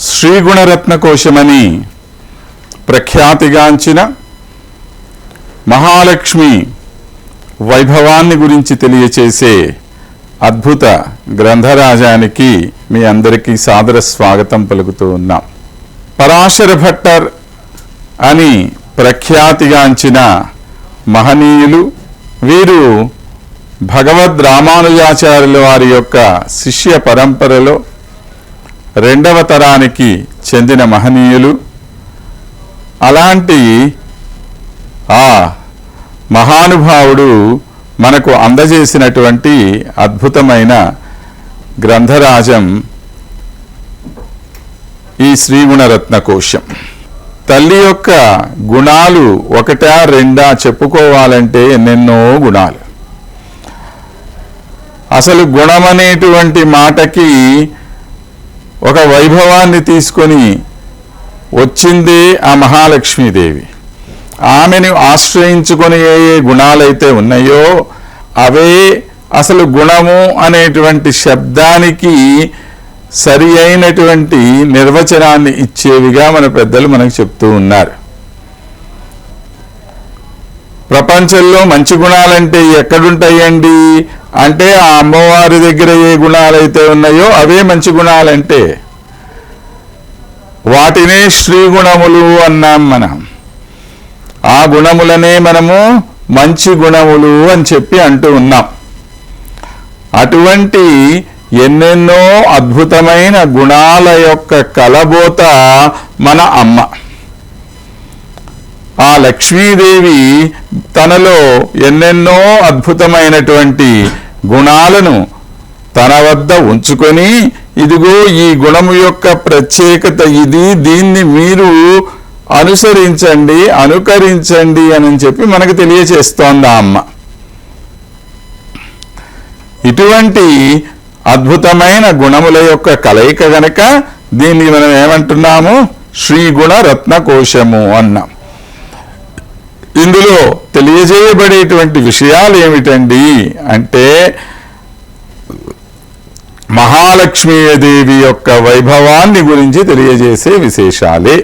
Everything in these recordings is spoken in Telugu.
శ్రీగుణరత్న కోశమని ప్రఖ్యాతిగాంచిన మహాలక్ష్మి వైభవాన్ని గురించి తెలియచేసే అద్భుత గ్రంథరాజానికి మీ అందరికీ సాదర స్వాగతం పలుకుతూ ఉన్నాం. పరాశర భట్టర్ అని ప్రఖ్యాతిగాంచిన మహనీయులు వీరు భగవద్ రామానుజాచార్యుల వారి యొక్క శిష్య పరంపరలో రెండవ తరానికి చెందిన మహనీయులు. అలాంటి ఆ మహానుభావుడు మనకు అందజేసినటువంటి అద్భుతమైన గ్రంథరాజం ఈ శ్రీగుణరత్న కోశం తల్లి యొక్క గుణాలు ఒకటా రెండా చెప్పుకోవాలంటే ఎన్నెన్నో గుణాలు. అసలు గుణమనేటువంటి మాటకి ఒక వైభవాన్ని తీసుకొని వచ్చిందే ఆ మహాలక్ష్మీదేవి. ఆమెను ఆశ్రయించుకొని ఏ ఏ గుణాలైతే ఉన్నాయో అవే అసలు గుణము అనేటువంటి శబ్దానికి సరి అయినటువంటి నిర్వచనాన్ని ఇచ్చేవిగా మన పెద్దలు మనకు చెప్తూ ఉన్నారు. ప్రపంచంలో మంచి గుణాలంటే ఎక్కడుంటాయండి? అంటే ఆ అమ్మవారి దగ్గర ఏ గుణాలైతే ఉన్నాయో అవే మంచి గుణాలంటే. వాటినే శ్రీగుణములు అన్నాం మనం. ఆ గుణములనే మనము మంచి గుణములు అని చెప్పి అంటూ ఉన్నాం. అటువంటి ఎన్నెన్నో అద్భుతమైన గుణాల యొక్క కలబోత మన అమ్మ. ఆ లక్ష్మీదేవి తనలో ఎన్నెన్నో అద్భుతమైనటువంటి గుణాలను తన వద్ద ఉంచుకొని ఇదిగో ఈ గుణము యొక్క ప్రత్యేకత ఇది దీన్ని మీరు అనుసరించండి అనుకరించండి అని చెప్పి మనకు తెలియచేస్తోంది ఆ అమ్మ. ఇటువంటి అద్భుతమైన గుణముల యొక్క కలయిక గనక దీన్ని మనం ఏమంటున్నాము? శ్రీగుణ రత్న కోశము అన్నాం. ఇందులో తెలియజేయబడేటువంటి విషయాలు ఏమిటండి అంటే మహాలక్ష్మీదేవి యొక్క వైభవాన్ని గురించి తెలియజేసే విశేషాలే.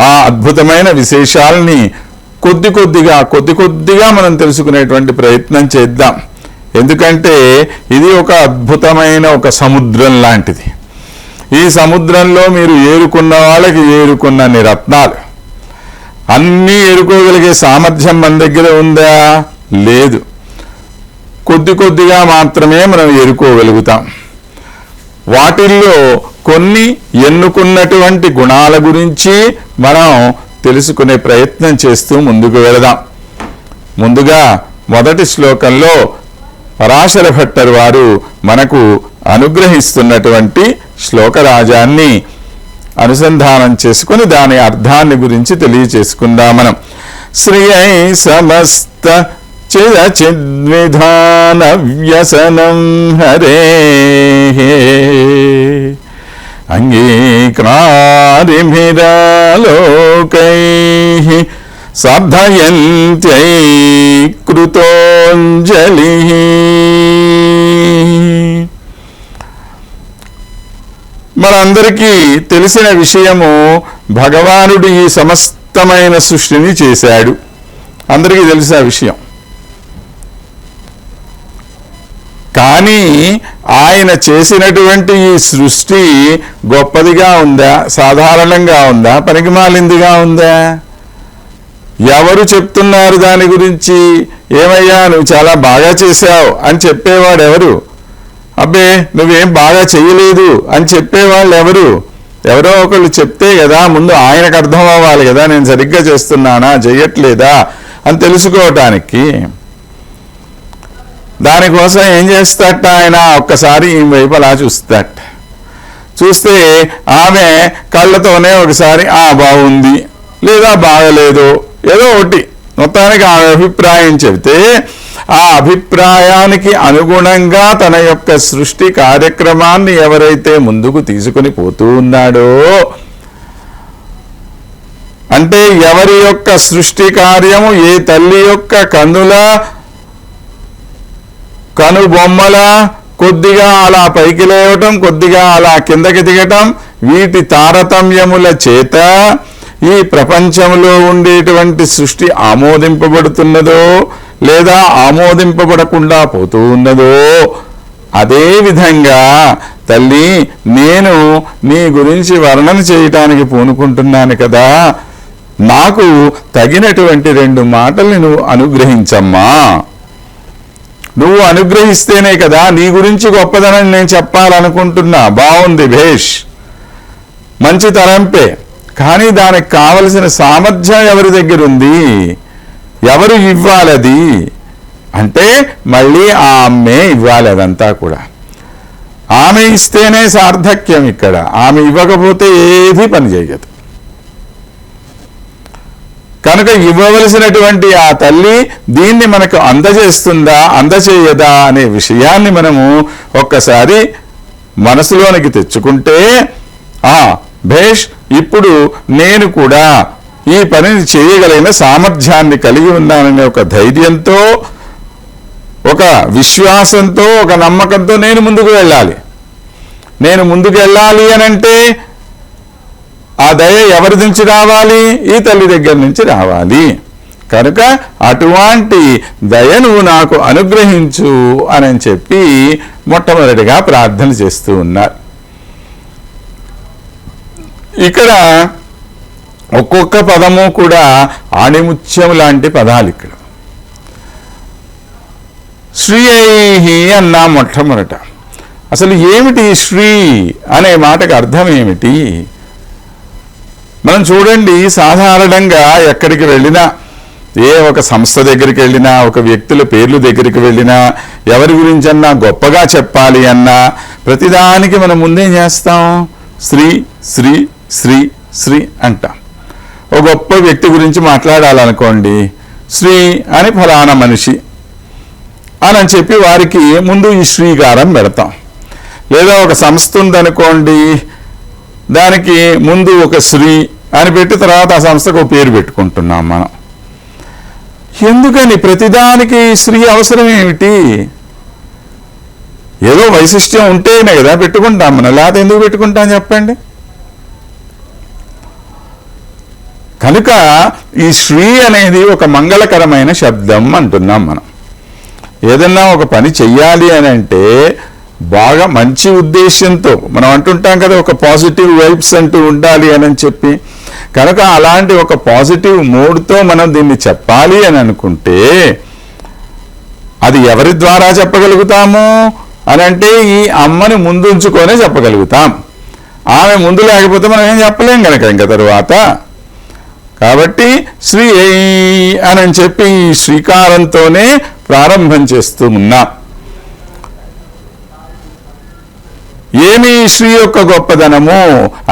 ఆ అద్భుతమైన విశేషాలని కొద్ది కొద్దిగా కొద్ది కొద్దిగా మనం తెలుసుకునేటువంటి ప్రయత్నం చేద్దాం. ఎందుకంటే ఇది ఒక అద్భుతమైన ఒక సముద్రం లాంటిది. ఈ సముద్రంలో మీరు ఏరుకున్న వాళ్ళకి ఏరుకున్నన్ని రత్నాలు. అన్నీ ఏరుకోగలిగే సామర్థ్యం మన దగ్గర ఉందా? లేదు. కొద్ది కొద్దిగా మాత్రమే మనం ఏరుకోగలుగుతాం. వాటిల్లో కొన్ని ఎన్నుకున్నటువంటి గుణాల గురించి మనం తెలుసుకునే ప్రయత్నం చేస్తూ ముందుకు వెళదాం. ముందుగా మొదటి శ్లోకంలో పరాశర భట్టర్ వారు మనకు అనుగ్రహిస్తున్నటువంటి శ్లోకరాజాన్ని అనుసంధానం చేసుకుని దాని అర్థాన్ని గురించి తెలియచేసుకుందాం మనం శ్రియై సమస్త చిదచిద్విధాన వ్యసనం హరే. అంగీకారిమిరాలోకై సాధయంత్యై కృతోంజలి. మనందరికీ తెలిసిన విషయము భగవానుడు ఈ సమస్తమైన సృష్టిని చేశాడు. అందరికీ తెలిసిన విషయం. కానీ ఆయన చేసినటువంటి ఈ సృష్టి గొప్పదిగా ఉందా? సాధారణంగా ఉందా? పనికిమాలిందిగా ఉందా? ఎవరు చెప్తున్నారు దాని గురించి? ఏమయ్యా నువ్వు చాలా బాగా చేశావు అని చెప్పేవాడు ఎవరు అబ్బే నువ్వేం బాగా చేయలేదు అని చెప్పేవాళ్ళు ఎవరు? ఎవరో ఒకళ్ళు చెప్తే కదా ముందు ఆయనకు అర్థం అవ్వాలి కదా నేను సరిగ్గా చేస్తున్నానా చెయ్యట్లేదా అని తెలుసుకోవటానికి. దానికోసం ఏం చేస్తాట ఆయన? ఒక్కసారి ఈ వైపు అలా చూస్తాట చూస్తే ఆమె కళ్ళతోనే ఒకసారి ఆ బాగుంది. లేదా బాగలేదు. ఏదో ఒకటి. మొత్తానికి ఆమె అభిప్రాయం చెబితే ఆ అభిప్రాయానికి అనుగుణంగా తన యొక్క సృష్టి కార్యక్రమాన్ని ఎవరైతే ముందుకు తీసుకుని పోతూ ఉన్నాడో అంటే ఎవరి యొక్క సృష్టి కార్యము ఏ తల్లి యొక్క కన్నుల కనుబొమ్మల కొద్దిగా అలా పైకి లేవటం కొద్దిగా అలా కిందకి దిగటం వీటి తారతమ్యముల చేత ఈ ప్రపంచంలో ఉండేటువంటి సృష్టి ఆమోదింపబడుతున్నదో లేదా ఆమోదింపబడకుండా పోతూ ఉన్నదో? అదే విధంగా తల్లి నేను నీ గురించి వర్ణన చేయటానికి పూనుకుంటున్నాను కదా. నాకు తగినటువంటి రెండు మాటల్ని నువ్వు అనుగ్రహించమ్మా. నువ్వు అనుగ్రహిస్తేనే కదా నీ గురించి గొప్పదనని నేను చెప్పాలనుకుంటున్నా. బాగుంది భేష్. మంచి తరంపే కానీ దానికి కావలసిన సామర్థ్యం ఎవరి దగ్గర ఉంది ఎవరు ఇవ్వాలది? అంటే మళ్ళీ ఆ అమ్మే ఇవ్వాలి అదంతా కూడా. ఆమె ఇస్తేనే సార్థక్యం ఇక్కడ. ఆమె ఇవ్వకపోతే ఏది పని చేయదు. కనుక ఇవ్వవలసినటువంటి ఆ తల్లి దీన్ని మనకు అందజేస్తుందా అందచేయదా అనే విషయాన్ని మనము ఒక్కసారి మనసులోనికి తెచ్చుకుంటే ఆ భేష్ ఇప్పుడు నేను కూడా ఈ పనిని చేయగలిగిన సామర్థ్యాన్ని కలిగి ఉన్నాననే ఒక ధైర్యంతో ఒక విశ్వాసంతో ఒక నమ్మకంతో నేను ముందుకు వెళ్ళాలి. నేను ముందుకు వెళ్ళాలి అనంటే ఆ దయ ఎవరి నుంచి రావాలి? ఈ తల్లి దగ్గర నుంచి రావాలి. కనుక అటువంటి దయను నాకు అనుగ్రహించు అని చెప్పి మొట్టమొదటిగా ప్రార్థన చేస్తూ ఉన్నారు. ఇక్కడ ఒక్కొక్క పదము కూడా ఆణిముత్యం లాంటి పదాలు ఇక్కడ. శ్రీ ఐహి అన్నా మొట్టమొదట. అసలు ఏమిటి శ్రీ అనే మాటకు అర్థం ఏమిటి? మనం చూడండి సాధారణంగా ఎక్కడికి వెళ్ళినా ఏ ఒక సంస్థ దగ్గరికి వెళ్ళినా ఒక వ్యక్తుల పేర్లు దగ్గరికి వెళ్ళినా ఎవరి గురించన్నా గొప్పగా చెప్పాలి అన్నా ప్రతిదానికి మనం ముందేం చేస్తాం? శ్రీ శ్రీ శ్రీ శ్రీ అంటాం. ఒక గొప్ప వ్యక్తి గురించి మాట్లాడాలనుకోండి శ్రీ అని ఫలానా మనిషి అని చెప్పి వారికి ముందు ఈ శ్రీకారం పెడతాం. లేదా ఒక సంస్థ ఉందనుకోండి దానికి ముందు ఒక శ్రీ అని పెట్టి తర్వాత ఆ సంస్థకు పేరు పెట్టుకుంటున్నాం మనం. ఎందుకని? ప్రతిదానికి శ్రీ అవసరం ఏమిటి? ఏదో వైశిష్ట్యం ఉంటేనే కదా పెట్టుకుంటాం మనం. లేకపోతే ఎందుకు పెట్టుకుంటాం చెప్పండి? కనుక ఈ శ్రీ అనేది ఒక మంగళకరమైన శబ్దం అంటున్నాం మనం. ఏదన్నా ఒక పని చెయ్యాలి అని అంటే బాగా మంచి ఉద్దేశంతో మనం అంటుంటాం కదా ఒక పాజిటివ్ వైబ్స్ అంటూ ఉండాలి అని చెప్పి. కనుక అలాంటి ఒక పాజిటివ్ మూడ్తో మనం దీన్ని చెప్పాలి అని అనుకుంటే అది ఎవరి ద్వారా చెప్పగలుగుతాము అని అంటే ఈ అమ్మని ముందుంచుకొనే చెప్పగలుగుతాం. ఆమె ముందు లేకపోతే మనం ఏం చెప్పలేం కనుక ఇంకా తరువాత. కాబట్టి శ్రీ అని చెప్పి శ్రీకారంతోనే ప్రారంభం చేస్తూ ఉన్నాం. ఏమి శ్రీ యొక్క గొప్పదనము?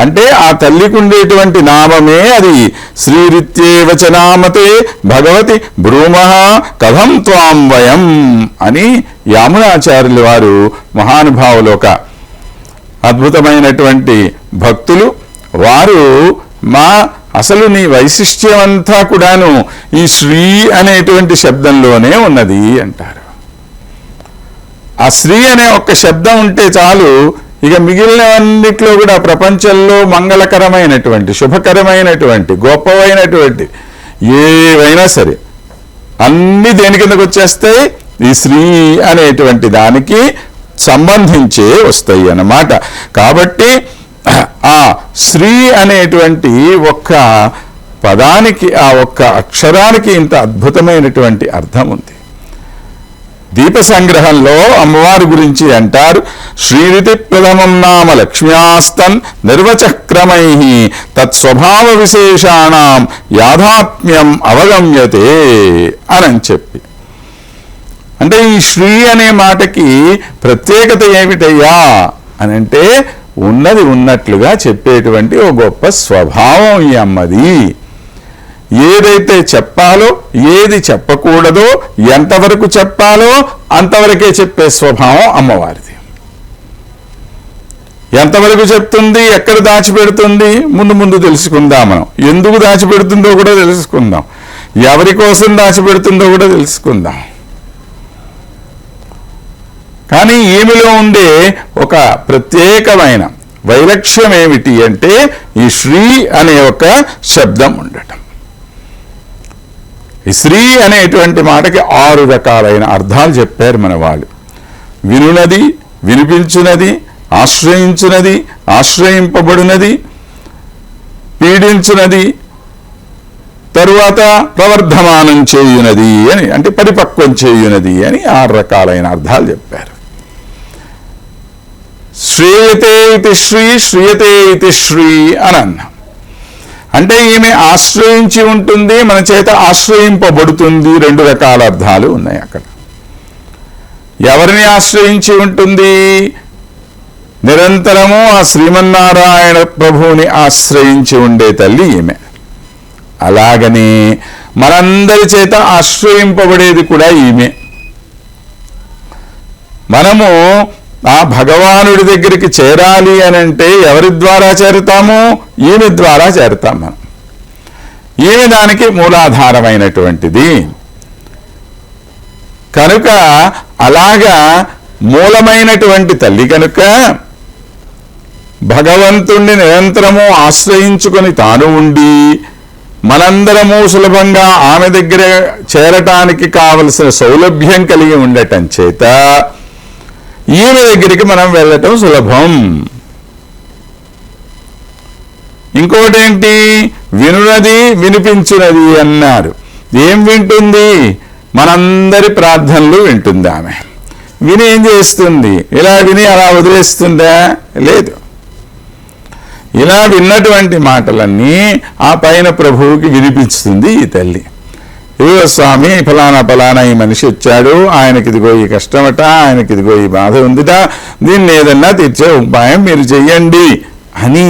అంటే ఆ తల్లికి ఉండేటువంటి నామమే అది. శ్రీరిత్యేవచ నామతే భగవతి భ్రూమ కథం త్వాం వయం అని యామునాచార్యులు వారు మహానుభావులు ఒక అద్భుతమైనటువంటి భక్తులు. వారు మా అసలు నీ వైశిష్ట్యం అంతా కూడాను ఈ శ్రీ అనేటువంటి శబ్దంలోనే ఉన్నది అంటారు. ఆ శ్రీ అనే ఒక్క శబ్దం ఉంటే చాలు ఇక మిగిలినవన్నిట్లో కూడా ప్రపంచంలో మంగళకరమైనటువంటి శుభకరమైనటువంటి గొప్పవైనటువంటి ఏవైనా సరే అన్ని దేని కిందకు వచ్చేస్తాయి? ఈ శ్రీ అనేటువంటి దానికి సంబంధించే వస్తాయి అన్నమాట. కాబట్టి ఆ శ్రీ అనేటువంటి ఒక్క పదానికి ఆ ఒక్క అక్షరానికి ఇంత అద్భుతమైనటువంటి అర్థం ఉంది. దీప సంగ్రహంలో అమ్మవారి గురించి అంటారు శ్రీరితి ప్రథమం నామ లక్ష్మ్యాస్తన్ నిర్వచక్రమై తత్స్వభావ విశేషాణం యాథాత్మ్యం అవగమ్యతే అని చెప్పి. అంటే ఈ శ్రీ అనే మాటకి ప్రత్యేకత ఏమిటయ్యా? అని అంటే ఉన్నది ఉన్నట్లుగా చెప్పేటువంటి ఒక గొప్ప స్వభావం ఈ అమ్మది. ఏదైతే చెప్పాలో ఏది చెప్పకూడదో ఎంతవరకు చెప్పాలో అంతవరకే చెప్పే స్వభావం అమ్మవారిది. ఎంతవరకు చెప్తుంది ఎక్కడ దాచిపెడుతుంది ముందు ముందు తెలుసుకుందాం మనం. ఎందుకు దాచిపెడుతుందో కూడా తెలుసుకుందాం. ఎవరి కోసం దాచిపెడుతుందో కూడా తెలుసుకుందాం. కానీ ఈమెలో ఉండే ఒక ప్రత్యేకమైన వైలక్ష్యం ఏమిటి అంటే ఈ శ్రీ అనే ఒక శబ్దం ఉండటం. ఈ శ్రీ అనేటువంటి మాటకి ఆరు రకాలైన అర్థాలు చెప్పారు మన వాళ్ళు. వినునది వినిపించినది ఆశ్రయించునది ఆశ్రయింపబడినది పీడించునది తరువాత ప్రవర్ధమానం చేయునది అని అంటే పరిపక్వం చేయునది అని ఆరు రకాలైన అర్థాలు చెప్పారు. శ్రీయతే ఇది శ్రీ శ్రీయతే ఇది శ్రీ అని అన్నా. అంటే ఈమె ఆశ్రయించి ఉంటుంది మన చేత ఆశ్రయింపబడుతుంది రెండు రకాల అర్థాలు ఉన్నాయి అక్కడ. ఎవరిని ఆశ్రయించి ఉంటుంది? నిరంతరము ఆ శ్రీమన్నారాయణ ప్రభువుని ఆశ్రయించి ఉండే తల్లి ఈమె. అలాగని మనందరి చేత ఆశ్రయింపబడేది కూడా ఈమె. మనము ఆ భగవానుడి దగ్గరికి చేరాలి అని అంటే ఎవరి ద్వారా చేరుతాము? ఈమె ద్వారా చేరుతాం మనం ఈమె దానికి మూలాధారమైనటువంటిది. కనుక అలాగా మూలమైనటువంటి తల్లి కనుక భగవంతుణ్ణి నిరంతరము ఆశ్రయించుకొని తాను ఉండి మనందరము సులభంగా ఆమె దగ్గర చేరటానికి కావలసిన సౌలభ్యం కలిగి ఉండటం చేత ఈమె దగ్గరికి మనం వెళ్ళటం సులభం. ఇంకోటి ఏంటి వినునది వినిపించినది అన్నారు. ఏం వింటుంది? మనందరి ప్రార్థనలు వింటుంది ఆమె. విని ఏం చేస్తుంది? ఇలా విని అలా వదిలేస్తుందా? లేదు. ఇలా విన్నటువంటి మాటలన్నీ ఆ పైన ప్రభువుకి వినిపిస్తుంది ఈ తల్లి. ఇదిగో స్వామి ఫలానా ఫలానా ఈ మనిషి వచ్చాడు. ఆయనకి ఇదిగో ఈ కష్టమట ఆయనకి ఇదిగో ఈ బాధ ఉందిట. దీన్ని ఏదన్నా తీర్చే ఉపాయం మీరు చెయ్యండి అని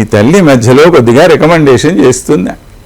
ఈ తల్లి మధ్యలో కొద్దిగా రికమెండేషన్ చేస్తుంది.